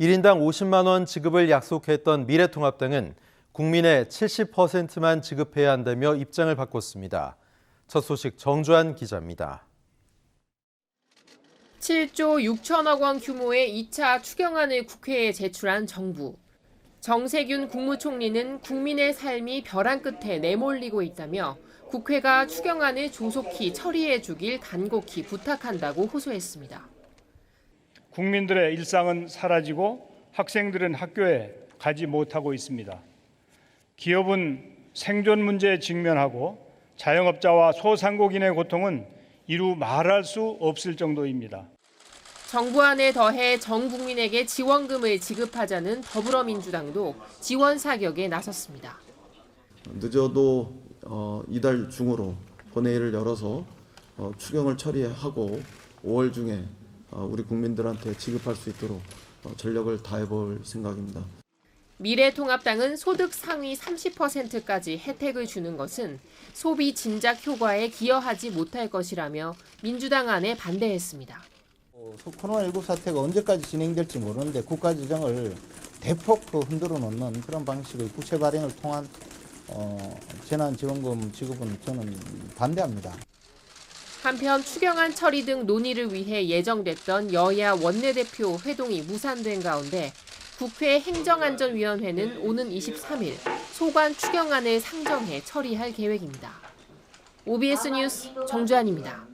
1인당 50만 원 지급을 약속했던 미래통합당은 국민의 70%만 지급해야 한다며 입장을 바꿨습니다. 첫 소식 정주한 기자입니다. 7조 6천억 원 규모의 2차 추경안을 국회에 제출한 정부. 정세균 국무총리는 국민의 삶이 벼랑 끝에 내몰리고 있다며 국회가 추경안을 조속히 처리해 주길 간곡히 부탁한다고 호소했습니다. 국민들의 일상은 사라지고 학생들은 학교에 가지 못하고 있습니다. 기업은 생존 문제에 직면하고 자영업자와 소상공인의 고통은 이루 말할 수 없을 정도입니다. 정부안에 더해 전 국민에게 지원금을 지급하자는 더불어민주당도 지원 사격에 나섰습니다. 늦어도 어, 이달 중으로 본회의를 열어서 어, 추경을 처리하고 5월 중에 어, 우리 국민들한테 지급할 수 있도록 어, 전력을 다해볼 생각입니다. 미래통합당은 소득 상위 30%까지 혜택을 주는 것은 소비 진작 효과에 기여하지 못할 것이라며 민주당 안에 반대했습니다. 어, 코로나19 사태가 언제까지 진행될지 모르는데 국가재정을 대폭 그 흔들어 놓는 그런 방식의 국채 발행을 통한 어, 재난지원금 지급은 저는 반대합니다. 한편 추경안 처리 등 논의를 위해 예정됐던 여야 원내대표 회동이 무산된 가운데 국회 행정안전위원회는 오는 23일 소관 추경안을 상정해 처리할 계획입니다. OBS 뉴스 정주환입니다.